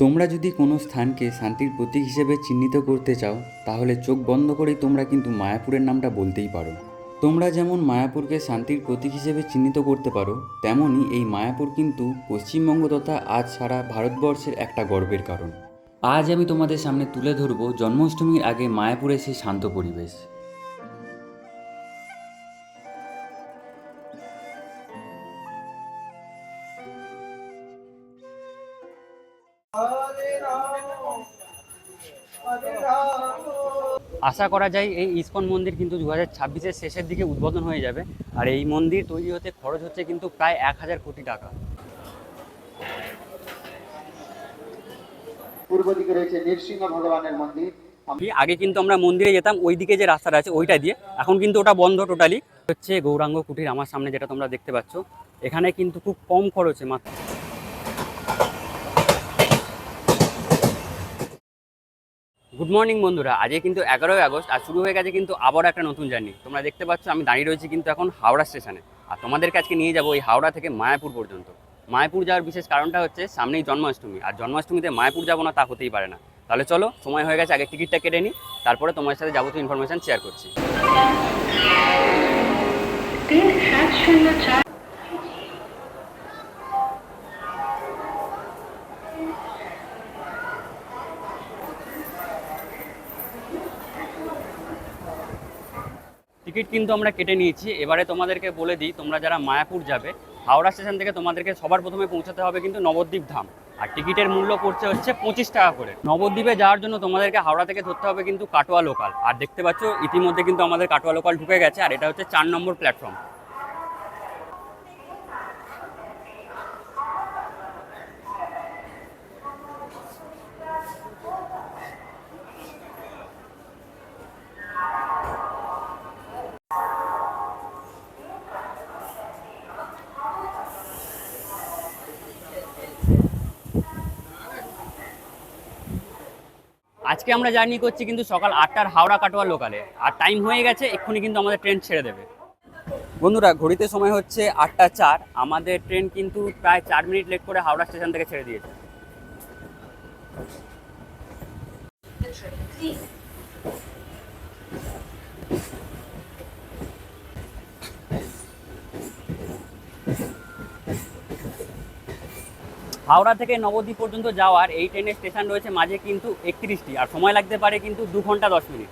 তোমরা যদি কোনো স্থানকে শান্তির প্রতীক হিসেবে চিহ্নিত করতে চাও, তাহলে চোখ বন্ধ করেই তোমরা কিন্তু মায়াপুরের নামটা বলতেই পারো। তোমরা যেমন মায়াপুরকে শান্তির প্রতীক হিসেবে চিহ্নিত করতে পারো, তেমনই এই মায়াপুর কিন্তু পশ্চিমবঙ্গ তথা আজ সারা ভারতবর্ষের একটা গর্বের কারণ। আজ আমি তোমাদের সামনে তুলে ধরবো জন্মাষ্টমীর আগে মায়াপুরের সেই শান্ত পরিবেশ। আশা করা যায় এই ইস্কন মন্দির কিন্তু দু হাজার ছাব্বিশের শেষের দিকে উদ্বোধন হয়ে যাবে। আর এই মন্দির তৈরি হতে খরচ হচ্ছে কিন্তু প্রায় এক হাজার কোটি টাকা। পূর্ব দিকে রয়েছে নৃসিংহ ভগবানের মন্দির। আগে কিন্তু আমরা মন্দিরে যেতাম ওই দিকে যে রাস্তাটা আছে ওইটা দিয়ে। এখন কিন্তু ওটা বন্ধ টোটালি হচ্ছে গৌরাঙ্গ কুটির আমার সামনে যেটা তোমরা দেখতে পাচ্ছ। এখানে কিন্তু খুব কম খরচে মাত্র গুড মর্নিং বন্ধুরা। আজকে কিন্তু এগারোই আগস্ট, আর শুরু হয়ে গেছে কিন্তু আবার একটা নতুন জার্নি তোমরা দেখতে পাচ্ছ, আমি দাঁড়িয়ে রয়েছি কিন্তু এখন হাওড়া স্টেশনে আর তোমাদের কাছে নিয়ে যাব এই হাওড়া থেকে মায়াপুর পর্যন্ত। মায়াপুর যাওয়ার বিশেষ কারণটা হচ্ছে, সামনেই জন্মাষ্টমী। আর জন্মাষ্টমীতে মায়াপুর যাব না, তা হতেই পারে না। তাহলে চলো, সময় হয়ে গেছে, আগে টিকিটটা কেটে নিই। তারপরে তোমার সাথে যাবতীয় ইনফরমেশান শেয়ার করছি। টিকিট কিন্তু আমরা কেটে নিয়েছি। এবারে তোমাদেরকে বলে দিই, তোমরা যারা মায়াপুর যাবে, হাওড়া স্টেশন থেকে তোমাদেরকে সবার প্রথমে পৌঁছাতে হবে কিন্তু নবদ্বীপ ধাম। আর টিকিটের মূল্য পড়ছে হচ্ছে পঁচিশ টাকা করে। নবদ্বীপে যাওয়ার জন্য তোমাদেরকে হাওড়া থেকে ধরতে হবে কিন্তু কাটোয়া লোকাল আর দেখতে পাচ্ছ, ইতিমধ্যে কিন্তু আমাদের কাটোয়া লোকাল ঢুকে গেছে, আর এটা হচ্ছে চার নম্বর প্ল্যাটফর্ম আজকে আমরা জার্নি করছি কিন্তু সকাল আটটার হাওড়া কাটোয়া লোকালে। আর টাইম হয়ে গেছে, এক্ষুনি কিন্তু আমাদের ট্রেন ছেড়ে দেবে। বন্ধুরা, ঘড়িতে সময় হচ্ছে আটটা চার। আমাদের ট্রেন কিন্তু প্রায় চার মিনিট লেট করে হাওড়া স্টেশন থেকে ছেড়ে দিয়েছে। হাওড়া থেকে নবদ্বীপ পর্যন্ত যাওয়ার এই ট্রেনের স্টেশন রয়েছে মাঝে কিন্তু একত্রিশটি। আর সময় লাগতে পারে কিন্তু দু ঘণ্টা দশ মিনিট।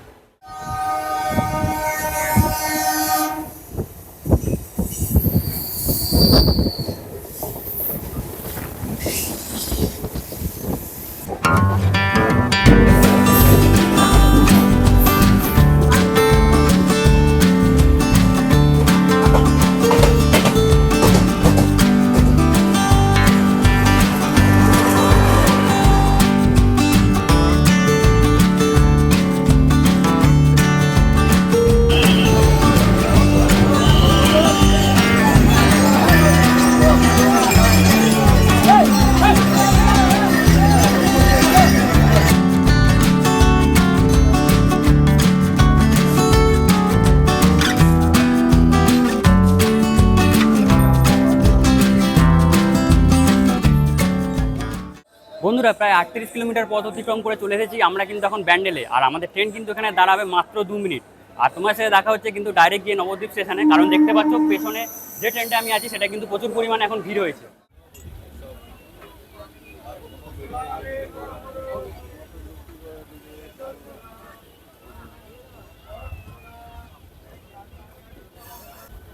প্রায় আটত্রিশ কিলোমিটার পথ অতিক্রম করে চলে এসেছি। আমরা কিন্তু এখন ব্যান্ডেলে। আর আমাদের ট্রেন কিন্তু এখানে দাঁড়াবে মাত্র দু মিনিট। আর তোমার সাথে দেখা হচ্ছে কিন্তু ডাইরেক্ট গিয়ে নবদ্বীপ স্টেশনে কারণ দেখতে পাচ্ছ, পেছনে যে ট্রেনটা আমি আছি, সেটা কিন্তু প্রচুর পরিমাণে এখন ভিড় হয়েছে।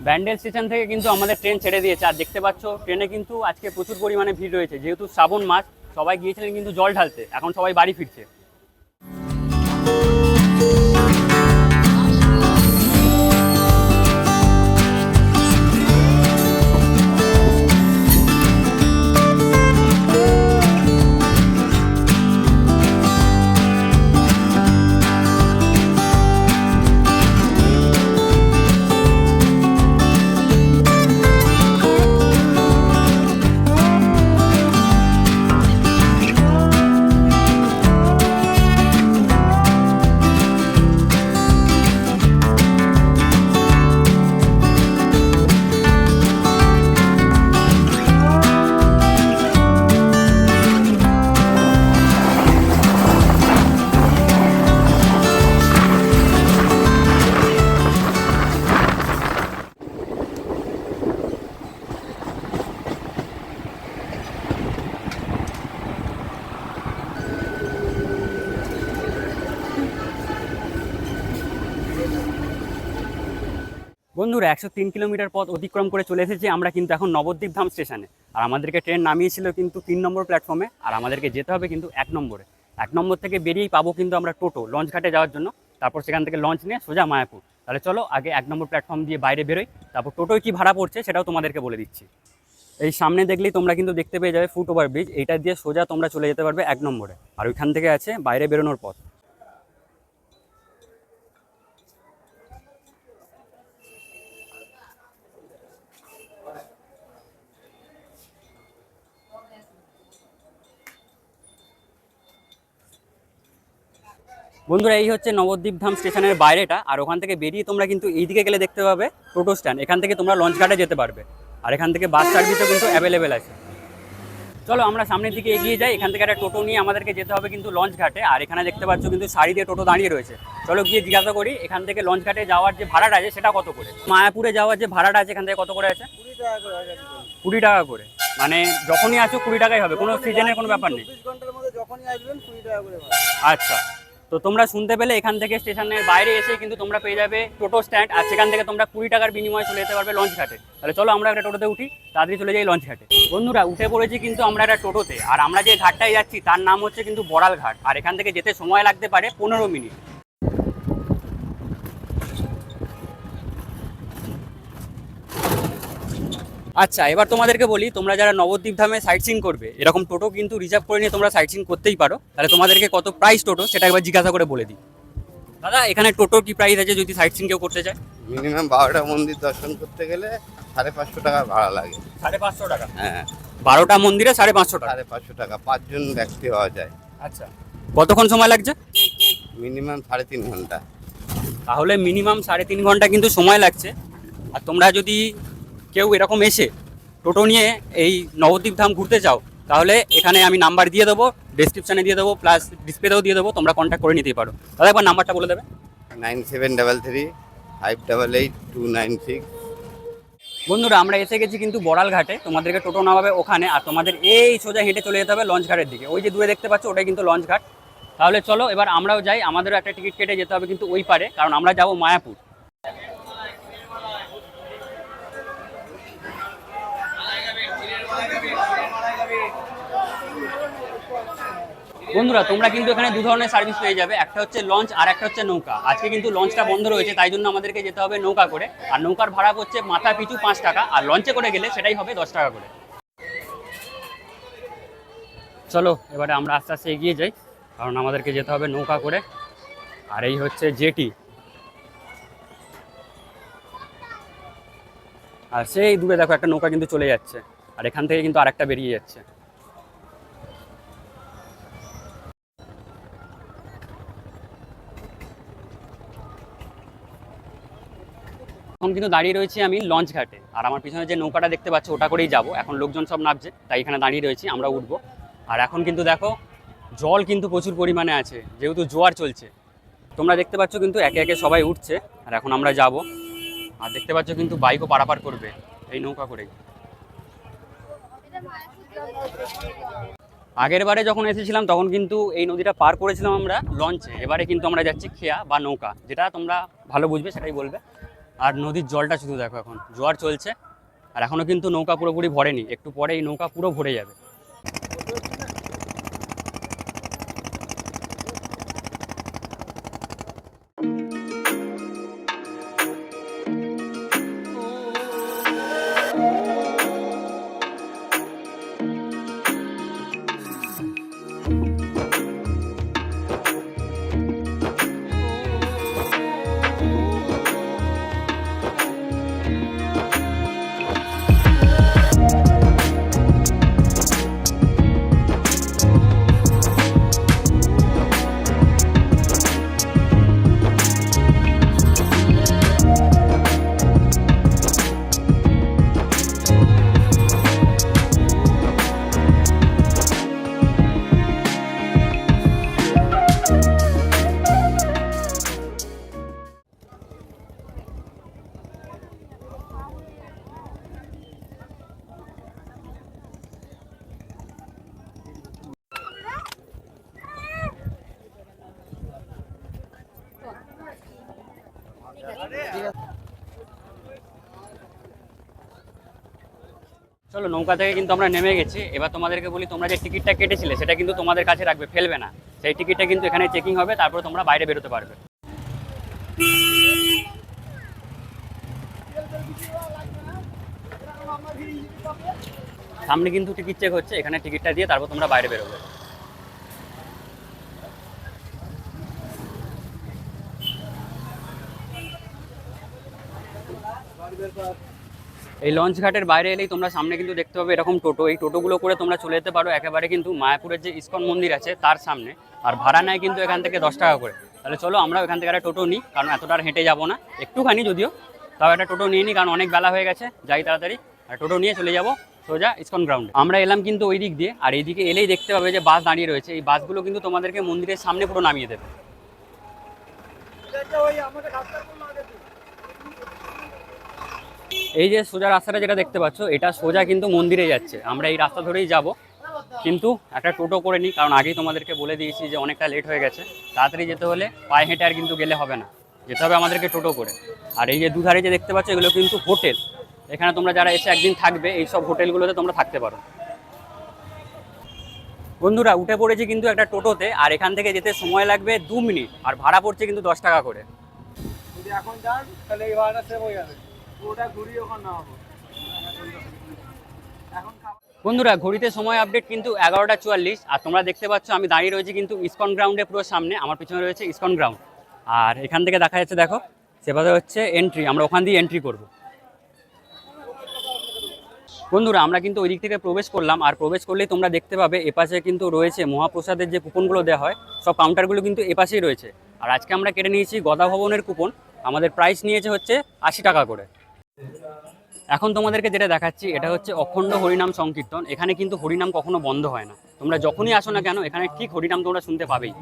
ব্যান্ডেল স্টেশন থেকে কিন্তু আমাদের ট্রেন ছেড়ে দিয়েছে। আর দেখতে পাচ্ছ, ট্রেনে কিন্তু আজকে প্রচুর পরিমাণে ভিড় রয়েছে। যেহেতু শ্রাবণ মাস সবাই গিয়েছিলেন কিন্তু জল ঢালতে। এখন সবাই বাড়ি ফিরছে। একশো তিন কিলোমিটার পথ অতিক্রম করে চলে এসেছি। আমরা কিন্তু এখন নবদ্বীপ ধাম স্টেশনে। আর আমাদেরকে ট্রেন নামিয়েছিল কিন্তু তিন নম্বর প্ল্যাটফর্মে। আর আমাদেরকে যেতে হবে কিন্তু এক নম্বরে। এক নম্বর থেকে বেরিয়েই পাবো কিন্তু আমরা টোটো, লঞ্চ ঘাটে যাওয়ার জন্য। তারপর সেখান থেকে লঞ্চ নিয়ে সোজা মায়াপুর। তাহলে চলো, আগে এক নম্বর প্ল্যাটফর্ম দিয়ে বাইরে বেরোই। তারপর টোটোয় কি ভাড়া পড়ছে সেটাও তোমাদেরকে বলে দিচ্ছি। এই সামনে দেখলেই তোমরা কিন্তু দেখতে পেয়ে যাবে ফুট ওভার ব্রিজ। এইটা দিয়ে সোজা তোমরা চলে যেতে পারবে এক নম্বরে। আর ওইখান থেকে আছে বাইরে বেরোনোর পথ। বন্ধুরা এই হচ্ছে নবদ্বীপ ধাম স্টেশনের বাইরেটা আর ওখান থেকে বেরিয়ে তোমরা কিন্তু এইদিকে গেলে দেখতে পাবে টোটো স্ট্যান্ড। এখান থেকে তোমরা লঞ্চ ঘাটে যেতে পারবে। আর এখান থেকে বাস সার্ভিসও কিন্তু অ্যাভেলেবেল আছে। চলো আমরা সামনের দিকে এগিয়ে যাই। এখান থেকে একটা টোটো নিয়ে আমাদেরকে যেতে হবে কিন্তু লঞ্চ ঘাটে। আর এখানে দেখতে পাচ্ছ কিন্তু সারি দিয়ে টোটো দাঁড়িয়ে রয়েছে। চলো গিয়ে জিজ্ঞাসা করি এখান থেকে লঞ্চ ঘাটে যাওয়ার যে ভাড়াটা আছে সেটা কত করে? মায়াপুরে যাওয়ার যে ভাড়াটা আছে এখান থেকে কত করে আছে? কুড়ি টাকা করে মানে যখনই আসো কুড়ি টাকাই হবে। কোনো সিজনের কোনো ব্যাপার নেই। আচ্ছা। তো তোমরা শুনতে পেলে এখান থেকে স্টেশনের বাইরে এসে কিন্তু তোমরা পেয়ে যাবে টোটো স্ট্যান্ড আর সেখান থেকে তোমরা কুড়ি টাকার বিনিময়ে চলে যেতে পারবে লঞ্চ ঘাটে। তাহলে চলো আমরা একটা টোটোতে উঠি, তাড়াতাড়ি চলে যাই লঞ্চ ঘাটে। বন্ধুরা, উঠে পড়েছি কিন্তু আমরা একটা টোটোতে। আর আমরা যে ঘাটটায় যাচ্ছি, তার নাম হচ্ছে কিন্তু বড়াল ঘাট। আর এখান থেকে যেতে সময় লাগতে পারে পনেরো মিনিট। আচ্ছা এবার তোমাদেরকে বলি তোমরা যারা নবদ্বীপ ধামে সাইট সিন করবে এরকম টোটো কিন্তু রিজার্ভ করে নিয়ে তোমরা সাইট সিন করতেই পারো। তাহলে তোমাদেরকে কত প্রাইস টোটো সেটা একবার জিজ্ঞাসা করে বলে দিই। দাদা এখানে টোটো কি প্রাইস আছে যদি সাইট সিন কেউ করতে চায়? মিনিমাম বারোটা মন্দির দর্শন করতে গেলে সাড়ে পাঁচশো টাকা ভাড়া লাগে। সাড়ে পাঁচশো টাকা? হ্যাঁ। বারোটা মন্দিরে সাড়ে পাঁচশো টাকা? সাড়ে পাঁচশো টাকা পাঁচজন ব্যক্তি হওয়া যায়। আচ্ছা। কতক্ষণ সময় লাগছে? মিনিমাম সাড়ে তিন ঘণ্টা। তাহলে মিনিমাম সাড়ে তিন ঘণ্টা কিন্তু সময় লাগছে। আর তোমরা যদি কেউ এরকম এসে টোটো নিয়ে এই নবদ্বীপ ধাম ঘুরতে চাও তাহলে এখানে আমি নাম্বার দিয়ে দেবো ডিসক্রিপশানে দিয়ে দেবো প্লাস ডিসপ্লেতেও দিয়ে দেবো তোমরা কন্ট্যাক্ট করে নিতেই পারো। দাদা একবার নাম্বারটা বলে দেবে। Nine seven double three five double eight two nine six. বন্ধুরা আমরা এসে গেছি কিন্তু বড়াল ঘাটে তোমাদেরকে টোটো নামাবে ওখানে আর তোমাদের এই সোজা হেঁটে চলে যেতে হবে লঞ্চ ঘাটের দিকে। ওই যে দূরে দেখতে পাচ্ছ ওটাই কিন্তু লঞ্চ ঘাট। তাহলে চলো এবার আমরাও যাই। আমাদেরও একটা টিকিট কেটে যেতে হবে কিন্তু ওই পারে কারণ আমরা যাব মায়াপুর। বন্ধুরা, তোমরা কিন্তু এখানে দু ধরনের সার্ভিস পেয়ে যাবে। একটা হচ্ছে লঞ্চ আর একটা হচ্ছে নৌকা। আজকে কিন্তু লঞ্চটা বন্ধ রয়েছে, তাই জন্য আমাদেরকে যেতে হবে নৌকা করে। আর নৌকার ভাড়া হচ্ছে মাথা পিছু পাঁচ টাকা, আর লঞ্চে করে গেলে সেটাই হবে দশ টাকা করে। চলো, এবারে আমরা আস্তে আস্তে এগিয়ে যাই, কারণ আমাদেরকে যেতে হবে নৌকা করে। আর এই হচ্ছে জেটি। আর সেই দূরে দেখো একটা নৌকা কিন্তু চলে যাচ্ছে, আর এখান থেকে কিন্তু আরেকটা বেরিয়ে যাচ্ছে। এখন কিন্তু দাঁড়িয়ে রয়েছি আমি লঞ্চ ঘাটে। আর আমার পিছনে যে নৌকাটা দেখতে পাচ্ছ, ওটা করেই যাব। এখন লোকজন সব নামছে, তাই এখানে দাঁড়িয়ে রয়েছি, আমরা উঠবো। আর এখন কিন্তু দেখো, জল কিন্তু প্রচুর পরিমাণে আছে, যেহেতু জোয়ার চলছে। তোমরা দেখতে পাচ্ছ কিন্তু একে একে সবাই উঠছে, আর এখন আমরা যাব। আর দেখতে পাচ্ছ কিন্তু বাইকও পারাপার করবে, এই নৌকা করেই। আগের বারে যখন এসেছিলাম, তখন কিন্তু এই নদীটা পার করেছিলাম আমরা লঞ্চে। এবারে কিন্তু আমরা যাচ্ছি খেয়া বা নৌকা, যেটা তোমরা ভালো বুঝবে, সেটাই বলবে। আর নদীর জলটা শুধু দেখো এখন। জোয়ার চলছে, আর এখনও কিন্তু নৌকা পুরোপুরি ভরেনি। একটু পরে এই নৌকা পুরো ভরে যাবে। চলো, নৌকা থেকে কিন্তু আমরা নেমে গেছি। এবার তোমাদেরকে বলি, তোমরা যে টিকিটটা কেটেছিলে, সেটা কিন্তু তোমাদের কাছে রাখবে, ফেলবে না। সেই টিকিটটা কিন্তু এখানে চেকিং হবে, তারপর তোমরা বাইরে বেরোতে পারবে। সামনে কিন্তু টিকিট চেক হচ্ছে, এখানে টিকিটটা দিয়ে তারপর তোমরা বাইরে বেরোবে। এই লঞ্চ ঘাটের বাইরে এলেই তোমরা সামনে কিন্তু দেখতে পাবে এরকম টোটো। এই টোটোগুলো করে তোমরা চলে যেতে পারো একেবারে কিন্তু মায়াপুরের যে ইস্কন মন্দির আছে, তার সামনে। আর ভাড়া নেয় কিন্তু এখান থেকে দশ টাকা করে। তাহলে চলো আমরা এখান থেকে একটা টোটো নিই, কারণ এতটা আর হেঁটে যাব না। একটুখানি যদিও, তাও একটা টোটো নিয়ে নিই, কারণ অনেক বেলা হয়ে গেছে। যাই তাড়াতাড়ি, আর টোটো নিয়ে চলে যাব সোজা ইস্কন গ্রাউন্ডে আমরা এলাম কিন্তু ওই দিক দিয়ে, আর এইদিকে এলেই দেখতে পাবে যে বাস দাঁড়িয়ে রয়েছে। এই বাসগুলো কিন্তু তোমাদেরকে মন্দিরের সামনে পুরো নামিয়ে দেবে এটা ওই আমাদের রাস্তার কোন আগে তো। এই যে সোজা রাস্তাটা যেটা দেখতে পাচ্ছ, এটা সোজা কিন্তু মন্দিরে যাচ্ছে। আমরা এই রাস্তা ধরেই যাব। কিন্তু একটা টোটো করে নিই, কারণ আগেই তোমাদেরকে বলে দিয়েছি যে অনেকটা লেট হয়ে গেছে। তাড়াতাড়ি যেতে হলে পায়ে হেঁটে আর কিন্তু গেলে হবে না। যেতে হবে আমাদেরকে টোটো করে। আর এই যে দুধারে যে দেখতে পাচ্ছ, এগুলো কিন্তু হোটেল। এখানে তোমরা যারা এসে একদিন থাকবে, এই সব হোটেলগুলোতে তোমরা থাকতে পারো। বন্ধুরা, উঠে পড়েছি কিন্তু একটা টোটোতে, আর এখান থেকে যেতে সময় লাগবে দু মিনিট। আর ভাড়া পড়ছে কিন্তু দশ টাকা করে। যদি এখন যান, তাহলে এই ভাড়াটা সেভ হয়ে যাবে। বন্ধুরা, ঘড়িতে সময় আপডেট কিন্তু এগারোটা চুয়াল্লিশ। আর তোমরা দেখতে পাচ্ছ, আমি দাঁড়িয়ে রয়েছি কিন্তু ইসকন গ্রাউন্ডে পুরো সামনে। আমার পিছনে রয়েছে ইসকন গ্রাউন্ড আর এখান থেকে দেখা যাচ্ছে, দেখো সেভাবে হচ্ছে এন্ট্রি আমরা ওখান দিয়ে এন্ট্রি করব। বন্ধুরা, আমরা কিন্তু ওই দিক থেকে প্রবেশ করলাম। আর প্রবেশ করলেই তোমরা দেখতে পাবে, এপাশে কিন্তু রয়েছে মহাপ্রসাদের যে কুপনগুলো দেওয়া হয়, সব কাউন্টারগুলো কিন্তু এপাশেই রয়েছে। আর আজকে আমরা কেটে নিয়েছি গদা ভবনের কুপন। আমাদের প্রাইস নিয়েছে হচ্ছে আশি টাকা করে। এখন তোমাদেরকে যেটা দেখাচ্ছি, এটা হচ্ছে অখণ্ড হরিনাম সংকীর্তন। এখানে কিন্তু হরিনাম কখনো বন্ধ হয় না। তোমরা যখনই আসো না কেন, এখানে ঠিক হরিনাম তোমরা শুনতে পাবেই।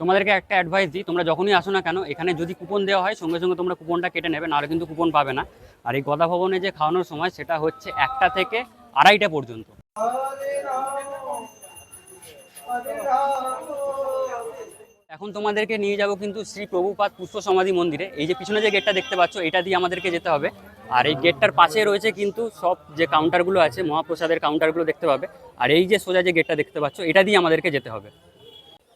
তোমাদেরকে একটা অ্যাডভাইস দিই, তোমরা যখনই আসো না কেন, এখানে যদি কুপন দেওয়া হয়, সঙ্গে সঙ্গে তোমরা কুপনটা কেটে নেবে, নাহলে কিন্তু কুপন পাবে না। আর এই গদা ভবনে যে খাওয়ানোর সময়, সেটা হচ্ছে একটা থেকে আড়াইটা পর্যন্ত। এখন তোমাদেরকে নিয়ে যাব কিন্তু শ্রী প্রভুপাদ পুষ্প সমাধি মন্দিরে। এই যে পিছনে যে গেটটা দেখতে পাচ্ছ, এটা দিয়ে আমাদেরকে যেতে হবে। আর এই গেটটার পাশে রয়েছে কিন্তু সব যে কাউন্টারগুলো আছে, মহাপ্রসাদের কাউন্টারগুলো দেখতে পাবে। আর এই যে সোজা যে গেটটা দেখতে পাচ্ছ, এটা দিয়ে আমাদেরকে যেতে হবে।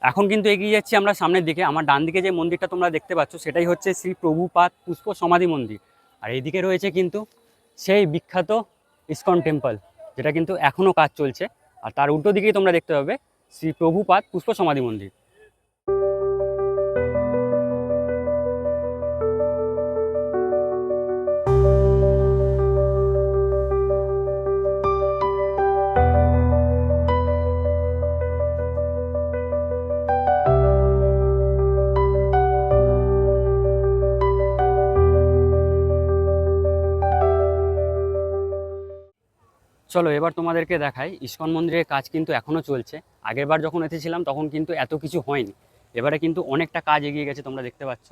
এখন কিন্তু এগিয়ে যাচ্ছি আমরা সামনের দিকে। আমার ডান দিকে যে মন্দিরটা তোমরা দেখতে পাচ্ছ, সেটাই হচ্ছে শ্রী প্রভুপাদ পুষ্প সমাধি মন্দির। আর এইদিকে রয়েছে কিন্তু সেই বিখ্যাত ইসকন টেম্পল যেটা কিন্তু এখনও কাজ চলছে। আর তার উল্টো দিকেই তোমরা দেখতে পাবে শ্রী প্রভুপাদ পুষ্প সমাধি মন্দির। চলো এবার তোমাদেরকে দেখাই। ইস্কন মন্দিরের কাজ কিন্তু এখনও চলছে। আগেরবার যখন এসেছিলাম, তখন কিন্তু এত কিছু হয়নি। এবারে কিন্তু অনেকটা কাজ এগিয়ে গেছে তোমরা দেখতে পাচ্ছ।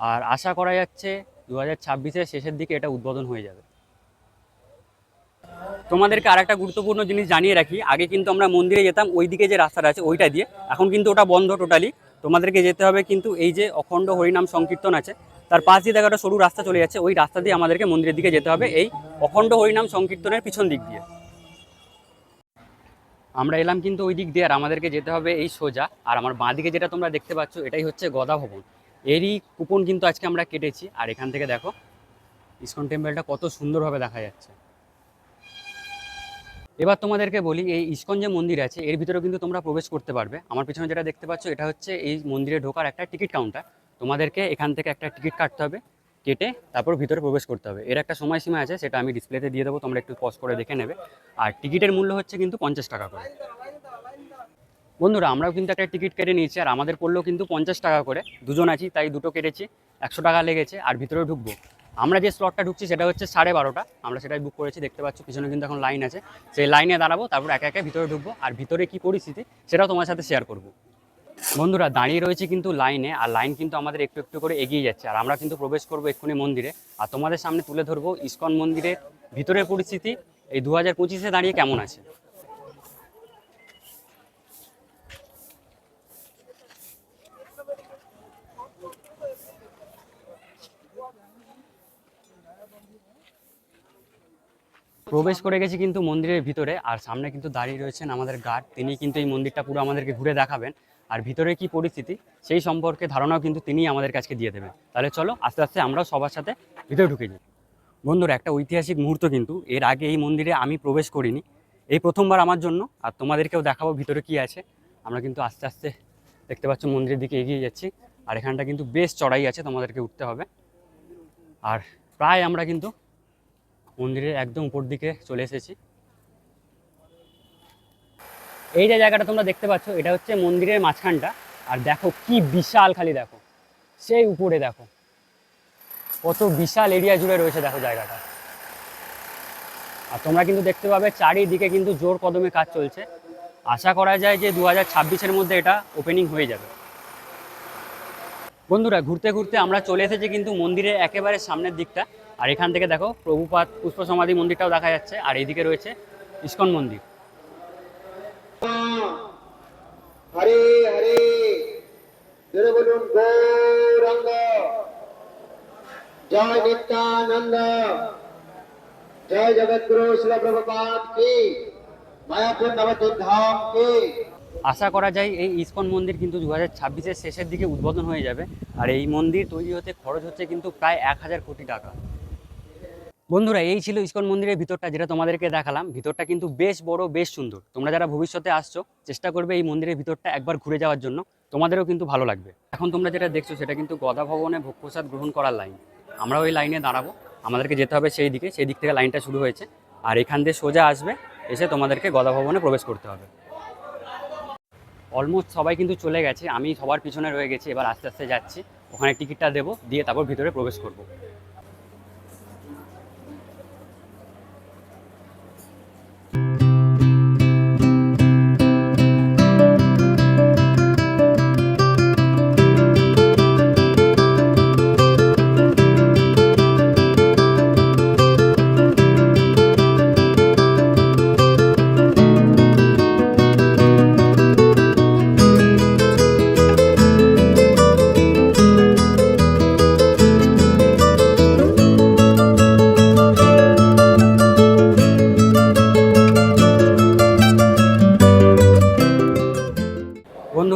আর আশা করা যাচ্ছে দু হাজার শেষের দিকে এটা উদ্বোধন হয়ে যাবে। তোমাদেরকে আরেকটা গুরুত্বপূর্ণ জিনিস জানিয়ে রাখি। আগে কিন্তু আমরা মন্দিরে যেতাম ওই দিকে যে রাস্তাটা আছে, ওইটা দিয়ে। এখন কিন্তু ওটা বন্ধ টোটালি তোমাদেরকে যেতে হবে কিন্তু এই যে অখণ্ড হরিনাম সংকীর্তন আছে তার পাশ দিয়ে দেখা একটা সরু রাস্তা চলে যাচ্ছে, ওই রাস্তা দিয়ে আমাদেরকে মন্দিরের দিকে যেতে হবে। এই অখণ্ড হরিনাম সংকীর্তনের পিছন দিক দিয়ে। আমরা এলাম কিন্তু ওই দিক দিয়ে আর আমাদেরকে যেতে হবে এই সোজা। আর আমার বাঁ দিকে যেটা তোমরা দেখতে পাচ্ছ, এটাই হচ্ছে গদা ভবন। এরই কুপন কিন্তু আজকে আমরা কেটেছি। আর এখান থেকে দেখো, ইসকন টেম্পলটা কত সুন্দরভাবে দেখা যাচ্ছে। এবার তোমাদেরকে বলি, এই ইস্কন যে মন্দির আছে, এর ভিতরেও কিন্তু তোমরা প্রবেশ করতে পারবে। আমার পিছনে যেটা দেখতে পাচ্ছ, এটা হচ্ছে এই মন্দিরে ঢোকার একটা টিকিট কাউন্টার। তোমাদেরকে এখান থেকে একটা টিকিট কাটতে হবে, কেটে তারপর ভিতরে প্রবেশ করতে হবে। এর একটা সময়সীমা আছে, সেটা আমি ডিসপ্লেতে দিয়ে দেবো, তোমরা একটু পজ করে দেখে নেবে। আর টিকিটের মূল্য হচ্ছে কিন্তু পঞ্চাশ টাকা করে। বন্ধুরা, আমরাও কিন্তু একটা টিকিট কেটে নিয়েছি, আর আমাদের পড়লেও কিন্তু পঞ্চাশ টাকা করে। দুজন আছি, তাই দুটো কেটেছি, একশো টাকা লেগেছে, আর ভিতরে ঢুকবো। আমরা যে স্লটটা ঢুকছি, সেটা হচ্ছে সাড়ে বারোটা। আমরা সেটাই বুক করেছি, দেখতে পাচ্ছ, পিছনে কিন্তু এখন লাইন আছে। সেই লাইনে দাঁড়াবো, তারপর একা একা ভিতরে ঢুকবো, আর ভিতরে কী পরিস্থিতি, সেটাও তোমার সাথে শেয়ার করব। বন্ধুরা, দাঁড়িয়ে রয়েছে কিন্তু লাইনে, আর লাইন কিন্তু আমাদের একটু একটু করে এগিয়ে যাচ্ছে। আর আমরা কিন্তু প্রবেশ করব এক্ষুনি মন্দিরে। আর তোমাদের সামনে তুলে ধরবো ইস্কন মন্দিরের ভিতরের পরিস্থিতি। এই দু হাজার পঁচিশে দাঁড়িয়ে কেমন আছে? প্রবেশ করে গেছি কিন্তু মন্দিরের ভিতরে, আর সামনে কিন্তু দাঁড়িয়ে রয়েছেন আমাদের গার্ড। তিনি কিন্তু এই মন্দিরটা পুরো আমাদেরকে ঘুরে দেখাবেন। আর ভিতরে কি পরিস্থিতি, সেই সম্পর্কে ধারণাও কিন্তু তিনি আমাদের কাছে দিয়ে দেবেন। তাহলে চলো, আস্তে আস্তে আমরাও সবার সাথে ভিতরে ঢুকে যাই। বন্ধুরা, একটা ঐতিহাসিক মুহূর্ত কিন্তু, এর আগে এই মন্দিরে আমি প্রবেশ করিনি। এই প্রথমবার আমার জন্য, আর তোমাদেরকেও দেখাবো ভিতরে কি আছে। আমরা কিন্তু আস্তে আস্তে দেখতে পাচ্ছ মন্দিরের দিকে এগিয়ে যাচ্ছি, আর এখানটা কিন্তু বেশ চড়াই আছে, তোমাদেরকে উঠতে হবে। আর প্রায় আমরা কিন্তু মন্দিরের একদম উপর দিকে চলে এসেছি। এই যে জায়গাটা তোমরা দেখতে পাচ্ছ, এটা হচ্ছে মন্দিরের মাঝখানটা। আর দেখো কি বিশাল খালি দেখো। সেই উপরে দেখো। কত বিশাল এরিয়া জুড়ে রয়েছে দেখো জায়গাটা। আর তোমরা কিন্তু দেখতে পাবে চারিদিকে কিন্তু জোর কদমে কাজ চলছে। আশা করা যায় যে দু হাজার মধ্যে এটা ওপেনিং হয়ে যাবে। বন্ধুরা, ঘুরতে ঘুরতে আমরা চলে এসেছি কিন্তু মন্দিরের একেবারে সামনের দিকটা। আর এখান থেকে দেখো, প্রভুপাত পুষ্প সমাধি মন্দিরটাও দেখা যাচ্ছে। আর এইদিকে রয়েছে ইস্কন মন্দির। হরে হরে। জোরে বলুন, গৌরাঙ্গ। জয় নিত্যানন্দ। জয় জগৎগুরু শিল প্রভুপাদ কি? মায়াপুর নবদ্বীপ ধাম কি? আশা করা যায় এই ইস্কন মন্দির কিন্তু দু হাজার ছাব্বিশের শেষের দিকে উদ্বোধন হয়ে যাবে। আর এই মন্দির তৈরি হতে খরচ হচ্ছে কিন্তু প্রায় এক হাজার কোটি টাকা। বন্ধুরা, এই ছিল ইস্কন মন্দিরের ভিতরটা যেটা তোমাদেরকে দেখালাম। ভিতরটা কিন্তু বেশ বড়, বেশ সুন্দর। তোমরা যারা ভবিষ্যতে আসছো, চেষ্টা করবে এই মন্দিরের ভিতরটা একবার ঘুরে যাওয়ার জন্য। তোমাদেরও কিন্তু ভালো লাগবে। এখন তোমরা যেটা দেখছ, সেটা কিন্তু গদা ভবনে ভোগ প্রসাদ গ্রহণ করার লাইন। আমরা ওই লাইনে দাঁড়াবো। আমাদেরকে যেতে হবে সেই দিকে। সেই দিক থেকে লাইনটা শুরু হয়েছে। আর এখান দিয়ে সোজা আসবে, এসে তোমাদেরকে গদা ভবনে প্রবেশ করতে হবে। অলমোস্ট সবাই কিন্তু চলে গেছে। আমি সবার পিছনে রয়ে গেছি। এবার আস্তে আস্তে যাচ্ছি। ওখানে টিকিটটা দেবো, দিয়ে তারপর ভিতরে প্রবেশ করব।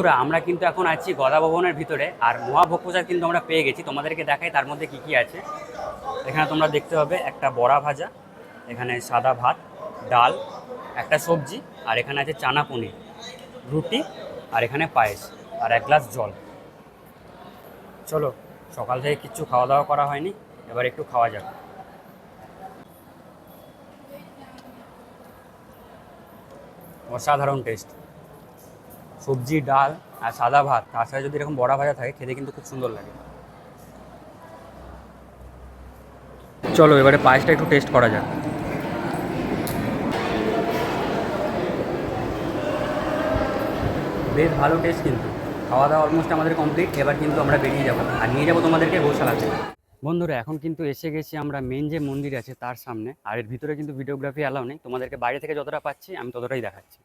বন্ধুরা, আমরা কিন্তু এখন আছি গদা ভবনের ভিতরে, আর মহাভোগ প্রসাদ কিন্তু আমরা পেয়ে গেছি। তোমাদেরকে দেখাই তার মধ্যে কি কি আছে। এখানে তোমরা দেখতে পাবে একটা বড়া ভাজা, এখানে সাদা ভাত, ডাল, একটা সবজি, আর এখানে আছে চানা পনির, রুটি, আর এখানে পায়েস, আর এক গ্লাস জল। চলো, সকাল থেকে কিচ্ছু খাওয়া দাওয়া করা হয়নি, এবার একটু খাওয়া যাক। অসাধারণ টেস্ট সবজি, ডাল আর সাদা ভাত। তার সাথে যদি এরকম বড়া ভাজা থাকে, খেতে কিন্তু খুব সুন্দর লাগে। চলো, এবারে পায়েসটা একটু টেস্ট করা যাক। বেশ ভালো টেস্ট কিন্তু। খাওয়া দাওয়া অলমোস্ট আমাদের কমপ্লিট এবার কিন্তু আমরা বেরিয়ে যাব। আর নিয়ে যাব তোমাদেরকে গৌশালাতে বন্ধুরা, এখন কিন্তু এসে গেছি আমরা মেন যে মন্দির আছে, তার সামনে। আর এর ভিতরে কিন্তু ভিডিওগ্রাফি অ্যালাউ নেই। তোমাদেরকে বাইরে থেকে যতটা পাচ্ছি, আমি ততটাই দেখাচ্ছি।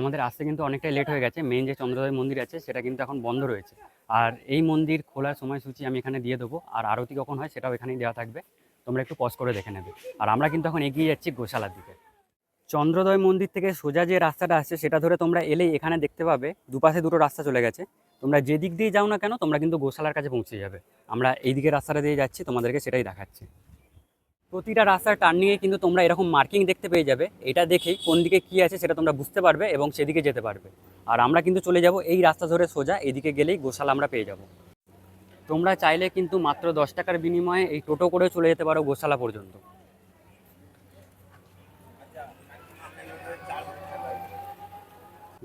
আমাদের আসতে কিন্তু অনেকটাই লেট হয়ে গেছে। মেন যে চন্দ্রোদয় মন্দির আছে, সেটা কিন্তু এখন বন্ধ রয়েছে। আর এই মন্দির খোলার সময়সূচি আমি এখানে দিয়ে দেবো। আর আরতি কখন হয় সেটাও এখানেই দেওয়া থাকবে। তোমরা একটু পজ করে দেখে নেবে। আর আমরা কিন্তু এখন এগিয়ে যাচ্ছি গোশালার দিকে। চন্দ্রদয় মন্দির থেকে সোজা যে রাস্তাটা আসছে সেটা ধরে তোমরা এলেই এখানে দেখতে পাবে দুপাশে দুটো রাস্তা চলে গেছে। তোমরা যে দিক দিয়ে যাও না কেন, তোমরা কিন্তু গোশালার কাছে পৌঁছে যাবে। আমরা এই দিকে রাস্তাটা দিয়ে যাচ্ছি, তোমাদেরকে সেটাই দেখাচ্ছি। প্রতিটা রাস্তার টার্নিংয়ে কিন্তু তোমরা এরকম মার্কিং দেখতে পেয়ে যাবে। এটা দেখেই কোন দিকে কী আছে সেটা তোমরা বুঝতে পারবে এবং সেদিকে যেতে পারবে। আর আমরা কিন্তু চলে যাব এই রাস্তা ধরে সোজা, এদিকে গেলেই গোশালা আমরা পেয়ে যাব। তোমরা চাইলে কিন্তু মাত্র দশ টাকার বিনিময়ে এই টোটো করে চলে যেতে পারো গোশালা পর্যন্ত।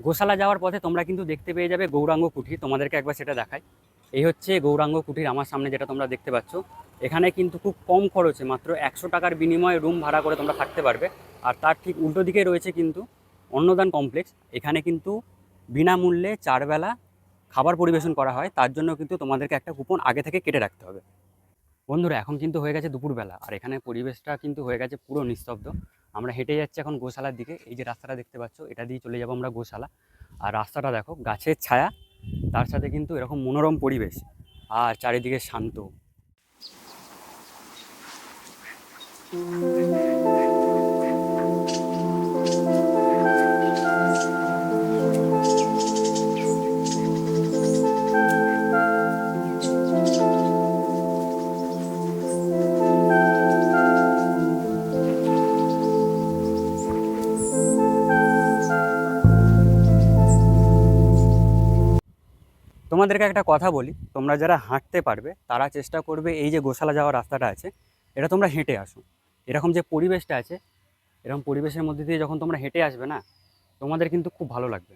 গোশালা যাওয়ার পথে তোমরা কিন্তু দেখতে পেয়ে যাবে গৌরাঙ্গ কুঠি। তোমাদেরকে একবার সেটা দেখাই। এই হচ্ছে গৌরাঙ্গ কুটির আমার সামনে যেটা তোমরা দেখতে পাচ্ছ। এখানে কিন্তু খুব কম খরচে মাত্র একশো টাকার বিনিময়ে রুম ভাড়া করে তোমরা থাকতে পারবে। আর তার ঠিক উল্টো দিকে রয়েছে কিন্তু অন্নদান কমপ্লেক্স এখানে কিন্তু বিনামূল্যে চারবেলা খাবার পরিবেশন করা হয়। তার জন্য কিন্তু তোমাদেরকে একটা কুপন আগে থেকে কেটে রাখতে হবে। বন্ধুরা, এখন কিন্তু হয়ে গেছে দুপুরবেলা। আর এখানে পরিবেশটা কিন্তু হয়ে গেছে পুরো নিস্তব্ধ। আমরা হেঁটে যাচ্ছি এখন গোশালার দিকে। এই যে রাস্তাটা দেখতে পাচ্ছ, এটা দিয়ে চলে যাব আমরা গোশালা। আর রাস্তাটা দেখো, গাছের ছায়া। তার সাথে কিন্তু এরকম মনোরম পরিবেশ আর চারিদিকে শান্ত। তোমাদেরকে একটা কথা বলি, তোমরা যারা হাঁটতে পারবে, তারা চেষ্টা করবে এই যে গোশালা যাওয়ার রাস্তাটা আছে, এটা তোমরা হেঁটে আসো। এরকম যে পরিবেশটা আছে, এরকম পরিবেশের মধ্যে দিয়ে যখন তোমরা হেঁটে আসবে না, তোমাদের কিন্তু খুব ভালো লাগবে।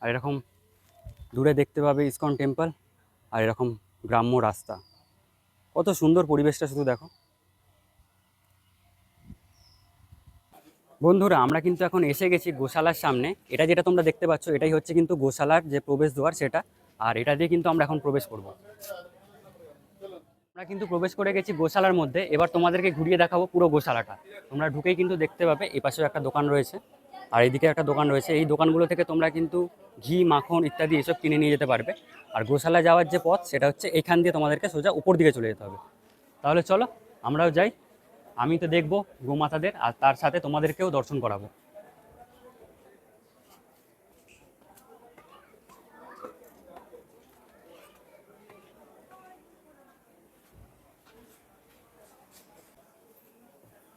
আর এরকম দূরে দেখতে পাবে ইসকন টেম্পল, আর এরকম গ্রাম্য রাস্তা। কত সুন্দর পরিবেশটা শুধু দেখো। বন্ধুরা, আমরা কিন্তু এখন এসে গেছি গোশালার সামনে। এটা যেটা তোমরা দেখতে পাচ্ছ, এটাই হচ্ছে কিন্তু গোশালার যে প্রবেশ দ্বার সেটা। আর এটা দিয়ে কিন্তু আমরা এখন প্রবেশ করব। আমরা কিন্তু প্রবেশ করে গেছি গোশালার মধ্যে। এবার তোমাদেরকে ঘুরিয়ে দেখাবো পুরো গোশালাটা। তোমরা ঢুকেই কিন্তু দেখতে পাবে, এই পাশেও একটা দোকান রয়েছে। আর এইদিকে একটা দোকান রয়েছে। এই দোকানগুলো থেকে তোমরা কিন্তু ঘি, মাখন ইত্যাদি এসব কিনে নিয়ে যেতে পারবে। আর গোশালা যাওয়ার যে পথ, সেটা হচ্ছে এখান দিয়ে তোমাদেরকে সোজা উপর দিকে চলে যেতে হবে। তাহলে চলো, আমরাও যাই। আমি তো দেখব গোমাতাদের, আর তার সাথে তোমাদেরকেও দর্শন করাবো।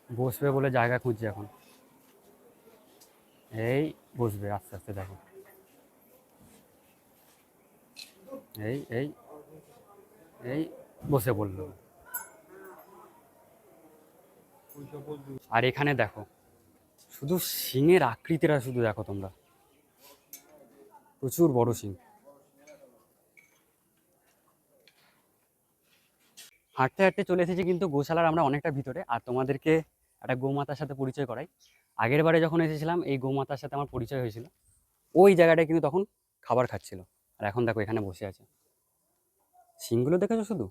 বসবে বলে জায়গা খুঁজছে এখন। এই বসবে, আস্তে আস্তে দেখো। এই এই এই, বসে পড়ল। আর এখানে দেখো, শুধু শিঙের আকৃতিটা শুধু দেখো তোমরা। প্রচুর বড় শিং হাঁটতে হাঁটতে চলে এসেছি কিন্তু গোশালার আমরা অনেকটা ভিতরে। আর তোমাদেরকে একটা গোমাতার সাথে পরিচয় করাই। আগের বারে যখন এসেছিলাম, এই গোমাতার সাথে আমার পরিচয় হয়েছিল। ওই জায়গাটায় কিন্তু তখন খাবার খাচ্ছিল। আর এখন দেখো, এখানে বসে আছে। শিংগুলো দেখেছ শুধু?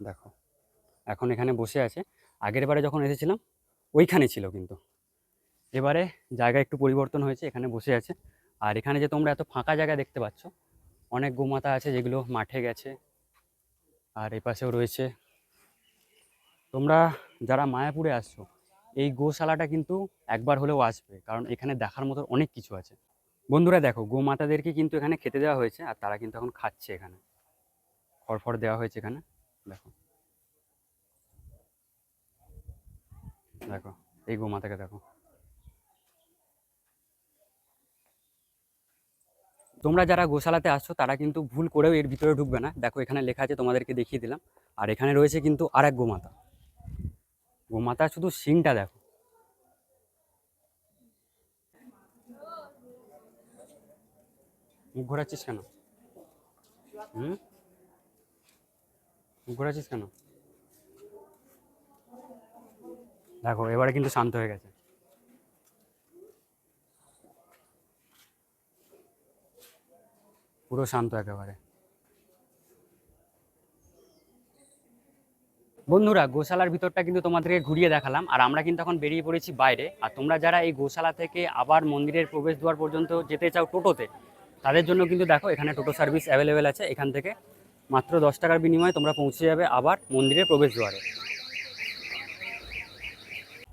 দেখো। এখন এখানে বসে আছে। আগের বারে যখন এসেছিলাম, ওইখানে ছিল কিন্তু। এবারে জায়গা একটু পরিবর্তন হয়েছে, এখানে বসে আছে। আর এখানে যে তোমরা এত ফাঁকা জায়গা দেখতে পাচ্ছ, অনেক গোমাতা আছে যেগুলো মাঠে গেছে। আর এই পাশেও রয়েছে। তোমরা যারা মায়াপুরে আসছো, এই গোশালাটা কিন্তু একবার হলেও আসবে, কারণ এখানে দেখার মতো অনেক কিছু আছে। বন্ধুরা দেখো, গোমাতাদেরকে কিন্তু এখানে খেতে দেওয়া হয়েছে, আর তারা কিন্তু এখন খাচ্ছে এখানে। খড়ফড় দেওয়া হয়েছে এখানে, দেখো। দেখো, এই গোমাতাকে দেখো। তোমরা যারা গোশালাতে আসছো, তারা কিন্তু ভুল করেও এর ভিতরে ঢুকবে না। দেখো, এখানে লেখা আছে, তোমাদেরকে দেখিয়ে দিলাম। আর এখানে রয়েছে কিন্তু আর এক গোমাতা। গোমাতা শুধু সিংটা দেখো। মুখ ঘোরাচ্ছিস কেন? হুম? মুখ ঘোরাচ্ছিস কেন? দেখো, এবারে কিন্তু শান্ত হয়ে গেছে। পুরো শান্ত একেবারে। বন্ধুরা, গোশালার ভিতরটা কিন্তু তোমাদেরকে ঘুরিয়ে দেখালাম, আর আমরা কিন্তু এখন বেরিয়ে পড়েছি বাইরে। আর তোমরা যারা এই গোশালা থেকে আবার মন্দিরের প্রবেশ দ্বার পর্যন্ত যেতে চাও টোটোতে, তাদের জন্য কিন্তু দেখো, এখানে টোটো সার্ভিস অ্যাভেলেবেল আছে। এখান থেকে মাত্র দশ টাকার বিনিময়ে তোমরা পৌঁছে যাবে আবার মন্দিরের প্রবেশ দ্বারে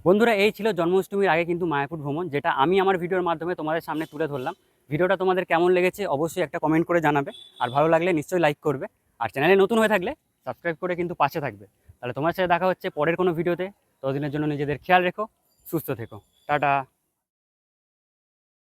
বন্ধুরা, এই ছিল জন্মাষ্টমীর আগে কিন্তু মায়াপুর ভ্রমণ, যেটা আমি আমার ভিডিওর মাধ্যমে তোমাদের সামনে তুলে ধরলাম। ভিডিওটা তোমাদের কেমন লেগেছে অবশ্যই একটা কমেন্ট করে জানাবে, আর ভালো লাগলে নিশ্চয়ই লাইক করবে। আর চ্যানেলে নতুন হয়ে থাকলে সাবস্ক্রাইব করে কিন্তু পাশে থাকবে। তাহলে তোমার সাথে দেখা হচ্ছে পরের কোনো ভিডিওতে। ততদিনের জন্য নিজেদের খেয়াল রেখো, সুস্থ থেকো। টাটা!